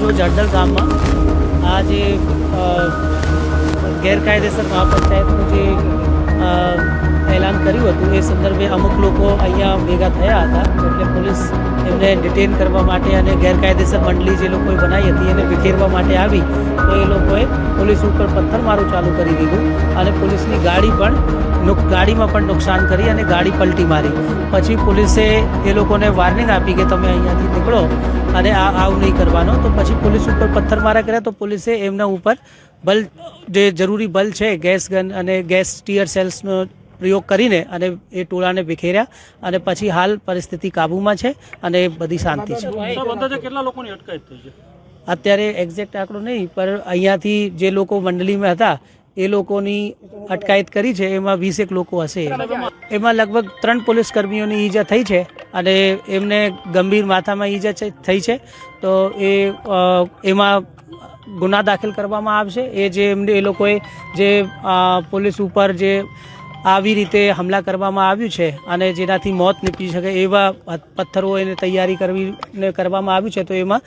જડદલ ગામમાં આ જે ગેરકાયદેસર મહાપંચાયતનું જે એલાન કર્યું હતું, એ સંદર્ભે અમુક લોકો અહીંયા ભેગા થયા હતા એટલે પોલીસ એમને ડિટેન કરવા માટે અને ગેરકાયદેસર મંડળી જે લોકોએ બનાવી હતી, એને વિખેરવા માટે આવી, તો એ લોકોએ પોલીસ ઉપર પથ્થરમારો ચાલુ કરી દીધું અને પોલીસની ગાડી પણ ગાડીમાં પણ નુકસાન કરી અને ગાડી પલટી મારી. પછી પોલીસે એ લોકોને વાર્નિંગ આપી કે તમે અહીંયાથી નીકળો અને આ આવું નહીં કરવાનો. તો પછી પોલીસ ઉપર પથ્થરમારા કર્યા તો પોલીસે એમના ઉપર બલ જે જરૂરી બલ છે ગેસ ગન અને ગેસ ટીયર સેલ્સનો પ્રયોગ કરીને અને એ ટોળાને વિખેર્યા અને પછી હાલ પરિસ્થિતિ કાબૂમાં છે અને બધી શાંતિ છે. કેટલા લોકોની અટકાયત થઈ છે? અત્યારે એક્ઝેક્ટ આંકડો નહીં પણ અહીંયાથી જે લોકો મંડળીમાં હતા એ લોકોની અટકાયત કરી છે. એમાં વીસેક લોકો હશે. એમાં લગભગ ત્રણ પોલીસ કર્મીઓની ઈજા થઈ છે. અને એમને ગંભીર માથામાં ઈજા થઈ છે. તો એ એમાં ગુના દાખલ કરવામાં આવશે. એ જે એમને, એ લોકોએ જે પોલીસ ઉપર જે આવી રીતે હમલા કરવામાં આવ્યું છે અને જેનાથી મોત નીપજી શકે એવા પથ્થરો એને તૈયારી કરવી કરવામાં આવ્યું છે, તો એમાં